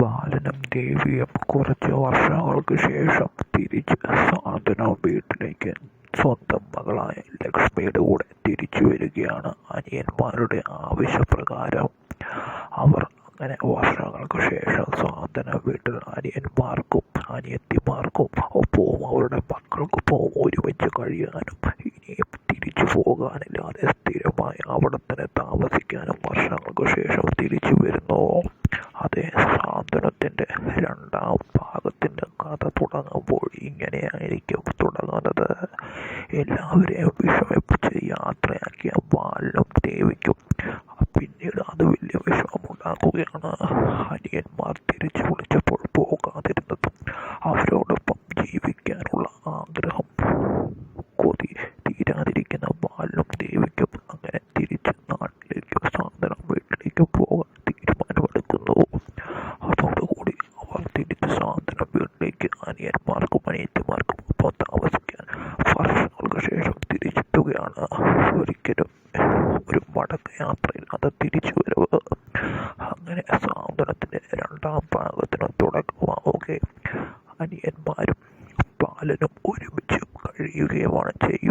ബാലനും ദേവിയും കുറച്ച് വർഷങ്ങൾക്ക് ശേഷം തിരിച്ച് സാന്ത്വന വീട്ടിലേക്ക് സ്വന്തം മകളായ ലക്ഷ്മിയുടെ കൂടെ തിരിച്ചു വരികയാണ് അനിയന്മാരുടെ ആവശ്യപ്രകാരം. അവർ അങ്ങനെ വർഷങ്ങൾക്ക് ശേഷം സാന്ത്വന വീട്ടിൽ അനിയന്മാർക്കും അനിയത്തിമാർക്കും ഒപ്പവും അവരുടെ മക്കൾക്കൊപ്പവും ഒരുമിച്ച് കഴിയാനും ഇനിയും തിരിച്ചു പോകാനില്ലാതെ സ്ഥിരമായി അവിടെ തന്നെ താമസിക്കാനും വർഷങ്ങൾക്ക് ശേഷം തിരിച്ചു രണ്ടാം ഭാഗത്തിന്റെ കഥ തുടങ്ങുമ്പോൾ ഇങ്ങനെയായിരിക്കും തുടങ്ങുന്നത്. എല്ലാവരെയും വിഷമിപ്പിച്ച് യാത്രയാക്കിയ വാലും ദേവിക്കും പിന്നീട് അത് വലിയ വിഷമമുണ്ടാക്കുകയാണ്. അനിയന്മാർ തിരിച്ചു വിളിച്ചപ്പോൾ പോകാതിരുന്നതും അവരോടൊപ്പം ജീവിക്കാനുള്ള ആഗ്രഹം യാത്രയ്ക്ക് അനിയന്മാർക്കും അനിയത്തിമാർക്കും ഒപ്പം താമസിക്കാൻ വർഷങ്ങൾക്ക് ശേഷം തിരിച്ചെത്തുകയാണ്. ഒരിക്കലും ഒരു മടക്ക യാത്രയിൽ അത് തിരിച്ചു വരവ് അങ്ങനെ സാന്ത്വനത്തിന്റെ രണ്ടാം ഭാഗത്തിന് തുടക്കമാവുകയും അനിയന്മാരും പാലനും ഒരുമിച്ച് കഴിയുകയുമാണ് ചെയ്യുന്നത്